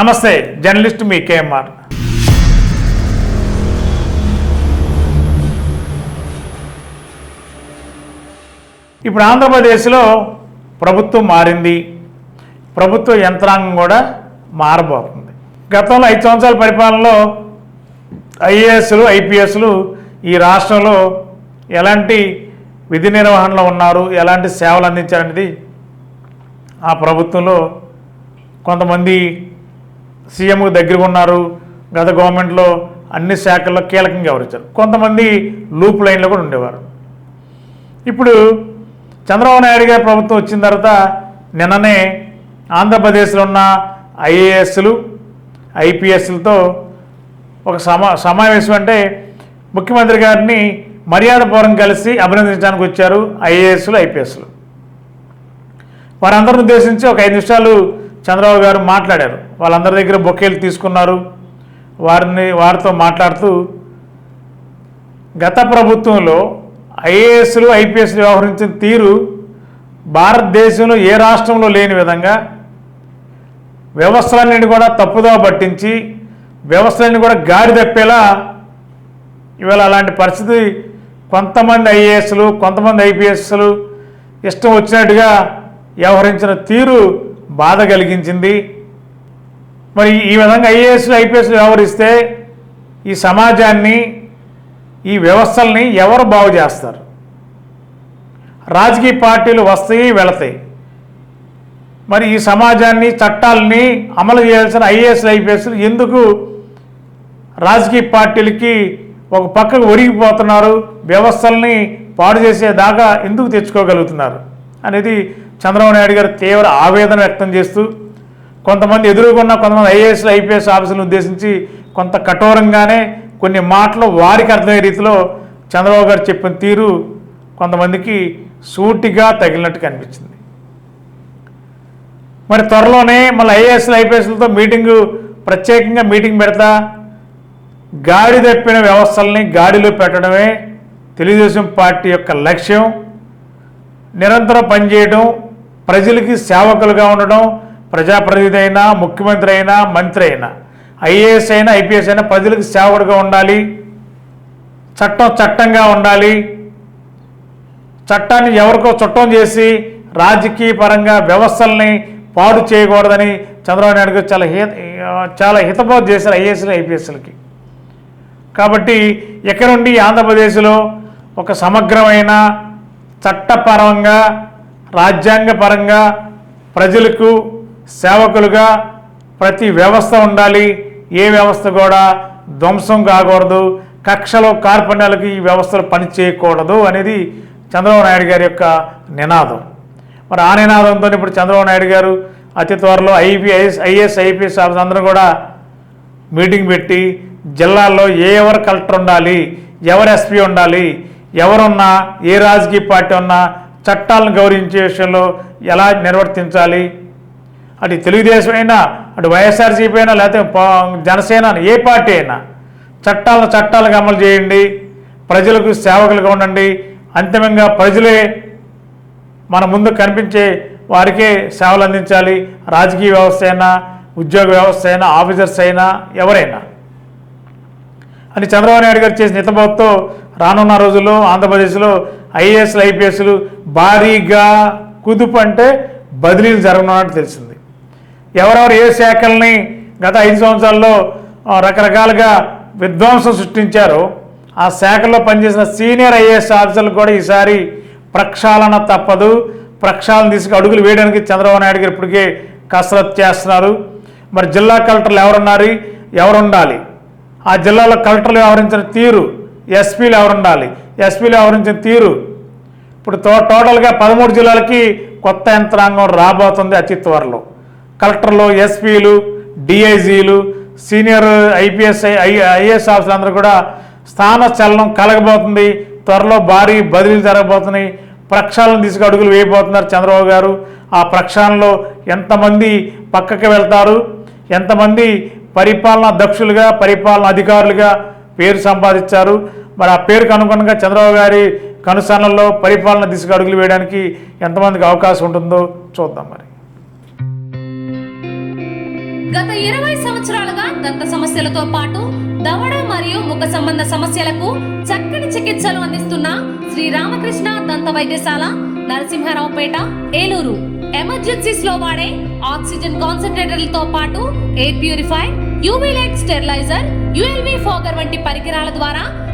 నమస్తే జర్నలిస్ట్ మీ కేఎంఆర్. ఇప్పుడు ఆంధ్రప్రదేశ్లో ప్రభుత్వం మారింది. ప్రభుత్వ యంత్రాంగం కూడా మారబోతుంది. గతంలో ఐదు సంవత్సరాల పరిపాలనలో ఐఏఎస్లు ఐపీఎస్లు ఈ రాష్ట్రంలో ఎలాంటి విధి నిర్వహణలో ఉన్నారు ఎలాంటి సేవలు అందించారనేది ఆ ప్రభుత్వంలో కొంతమంది సీఎంకు దగ్గరగా ఉన్నారు. గత గవర్నమెంట్లో అన్ని శాఖల్లో కీలకంగా ఎవరిచ్చారు కొంతమంది లూప్ లైన్లో కూడా ఉండేవారు. ఇప్పుడు చంద్రబాబు నాయుడు గారి ప్రభుత్వం వచ్చిన తర్వాత నిన్ననే ఆంధ్రప్రదేశ్లో ఉన్న ఐఏఎస్లు ఐపీఎస్లతో ఒక సమా సమావేశం అంటే ముఖ్యమంత్రి గారిని మర్యాదపూర్వం కలిసి అభినందించడానికి వచ్చారు ఐఏఎస్లు ఐపీఎస్లు. వారందరిని ఉద్దేశించి ఒక ఐదు నిమిషాలు చంద్రబాబు గారు మాట్లాడారు. వాళ్ళందరి దగ్గర బొకేలు తీసుకున్నారు. వారిని వారితో మాట్లాడుతూ గత ప్రభుత్వంలో ఐఏఎస్లు ఐపీఎస్లు వ్యవహరించిన తీరు భారతదేశంలో ఏ రాష్ట్రంలో లేని విధంగా వ్యవస్థలన్నింటినీ కూడా తప్పుదా పట్టించి వ్యవస్థలన్నీ కూడా గాడి తప్పేలా ఇవాళ అలాంటి పరిస్థితి కొంతమంది ఐఏఎస్లు కొంతమంది ఐపీఎస్లు ఇష్టం వచ్చినట్టుగా వ్యవహరించిన తీరు బాధ కలిగించింది. మరి ఈ విధంగా ఐఏఎస్లు ఐపీఎస్లు వ్యవహరిస్తే ఈ సమాజాన్ని ఈ వ్యవస్థల్ని ఎవరు బాగు చేస్తారు? రాజకీయ పార్టీలు వస్తాయి వెళతాయి. మరి ఈ సమాజాన్ని చట్టాలని అమలు చేయాల్సిన ఐఏఎస్లు ఐపీఎస్లు ఎందుకు రాజకీయ పార్టీలకి ఒక పక్కకు ఒరిగిపోతున్నారు? వ్యవస్థల్ని పాడు చేసే దాకా ఎందుకు తెచ్చుకోగలుగుతున్నారు? అనేది చంద్రబాబు నాయుడు గారు తీవ్ర ఆవేదన వ్యక్తం చేస్తూ కొంతమంది ఎదురుకున్న కొంతమంది ఐఏఎస్ ఐపీఎస్ ఆఫీసులను ఉద్దేశించి కొంత కఠోరంగానే కొన్ని మాటలు వారికి అర్థమయ్యే రీతిలో చంద్రబాబు గారు చెప్పిన తీరు కొంతమందికి సూటిగా తగిలినట్టు కనిపించింది మరి త్వరలోనే మళ్ళీ ఐఏఎస్లు ఐపీఎస్లతో మీటింగు ప్రత్యేకంగా మీటింగ్ పెడతా గాడి తప్పిన వ్యవస్థల్ని గాడిలో పెట్టడమే తెలుగుదేశం పార్టీ యొక్క లక్ష్యం. నిరంతరం పనిచేయడం ప్రజలకి సేవకులుగా ఉండడం ప్రజాప్రతినిధి అయినా ముఖ్యమంత్రి అయినా మంత్రి అయినా ఐఏఎస్ అయినా ఐపీఎస్ అయినా ప్రజలకు సేవకుడుగా ఉండాలి చట్టం చట్టంగా ఉండాలి చట్టాన్ని ఎవరికో చట్టం చేసి రాజకీయ పరంగా వ్యవస్థల్ని పాడు చేయకూడదని చంద్రబాబు నాయుడు గారు చాలా హిత చాలా హితబోధ చేశారు ఐఏఎస్లు ఐపీఎస్లకి. కాబట్టి ఇక్కడ నుండి ఆంధ్రప్రదేశ్లో ఒక సమగ్రమైన చట్టపరంగా రాజ్యాంగపరంగా ప్రజలకు సేవకులుగా ప్రతి వ్యవస్థ ఉండాలి. ఏ వ్యవస్థ కూడా ధ్వంసం కాకూడదు. కక్షలో కార్పణ్యాలకు ఈ వ్యవస్థలు పనిచేయకూడదు అనేది చంద్రబాబు నాయుడు గారి యొక్క నినాదం. మరి ఆ నినాదంతో ఇప్పుడు చంద్రబాబు నాయుడు గారు అతి త్వరలో ఐపీఎస్ ఐఏఎస్ ఐపీఎస్ ఆఫీసర్ అందరూ కూడా మీటింగ్ పెట్టి జిల్లాల్లో ఏ ఎవరు కలెక్టర్ ఉండాలి ఎవరు ఎస్పీ ఉండాలి ఎవరున్నా ఏ రాజకీయ పార్టీ ఉన్నా చట్టాలను గౌరవించే విషయంలో ఎలా నిర్వర్తించాలి? అటు తెలుగుదేశం అయినా అటు వైఎస్ఆర్సీపీ అయినా లేకపోతే జనసేన ఏ పార్టీ అయినా చట్టాలను చట్టాలకు అమలు చేయండి. ప్రజలకు సేవకులుగా ఉండండి. అంతిమంగా ప్రజలే మన ముందు కనిపించే వారికే సేవలు అందించాలి. రాజకీయ వ్యవస్థ అయినా ఉద్యోగ వ్యవస్థ అయినా ఆఫీసర్స్ అయినా ఎవరైనా. అని చంద్రబాబు నాయుడు గారు చేసిన హితబోధతో రానున్న రోజుల్లో ఆంధ్రప్రదేశ్లో ఐఏఎస్లు ఐపీఎస్లు భారీగా కుదుపు అంటే బదిలీలు జరగనున్నట్టు తెలిసింది. ఎవరెవరు ఏ శాఖల్ని గత ఐదు సంవత్సరాల్లో రకరకాలుగా విధ్వంసం సృష్టించారో ఆ శాఖల్లో పనిచేసిన సీనియర్ ఐఏఎస్ ఆఫీసర్లు కూడా ఈసారి ప్రక్షాళన తప్పదు. ప్రక్షాళన తీసుకు అడుగులు వేయడానికి చంద్రబాబు నాయుడు గారు ఇప్పటికే కసరత్తు చేస్తున్నారు. మరి జిల్లా కలెక్టర్లు ఎవరున్నారు? ఎవరుండాలి? ఆ జిల్లాలో కలెక్టర్లు వ్యవహరించిన తీరు ఎస్పీలు ఎవరు ఉండాలి? ఎస్పీలు వ్యవహరించిన తీరు. ఇప్పుడు తో టోటల్గా పదమూడు జిల్లాలకి కొత్త యంత్రాంగం రాబోతుంది అతి త్వరలో. కలెక్టర్లు ఎస్పీలు డిఐజీలు సీనియర్ ఐపీఎస్ ఐఏఎస్ ఆఫీసర్లు అందరూ కూడా స్థాన చలనం కలగబోతుంది. త్వరలో భారీ బదిలీలు జరగబోతున్నాయి. ప్రక్షాళన తీసుకు అడుగులు వేయబోతున్నారు చంద్రబాబు గారు. ఆ ప్రక్షాళనలో ఎంతమంది పక్కకి వెళ్తారు? ఎంతమంది పరిపాలనా దక్షులుగా పరిపాలనా అధికారులుగా పేరు సంపాదించారు? మరి ఆ పేరుకు అనుగుణంగా చంద్రబాబు గారి కనుసనల్లో పరిపాలన దిశగా అడుగులు వేయడానికి ఎంతమందికి అవకాశం ఉంటుందో చూద్దాం మరి. గత ఇరవై సంవత్సరాలుగా దంత సమస్యలతో పాటు దవడ మరియు ముఖ సంబంధ సమస్యలకు చక్కని చికిత్సలు అందిస్తున్న శ్రీ రామకృష్ణ దంత వైద్యశాల నరసింహారావుపేట ఏలూరు. ఎమర్జెన్సీస్లో వాడే ఆక్సిజన్ కాన్సన్ట్రేటర్లతో పాటు air purify UV light steriliser ULV fogger వంటి పరికరాల ద్వారా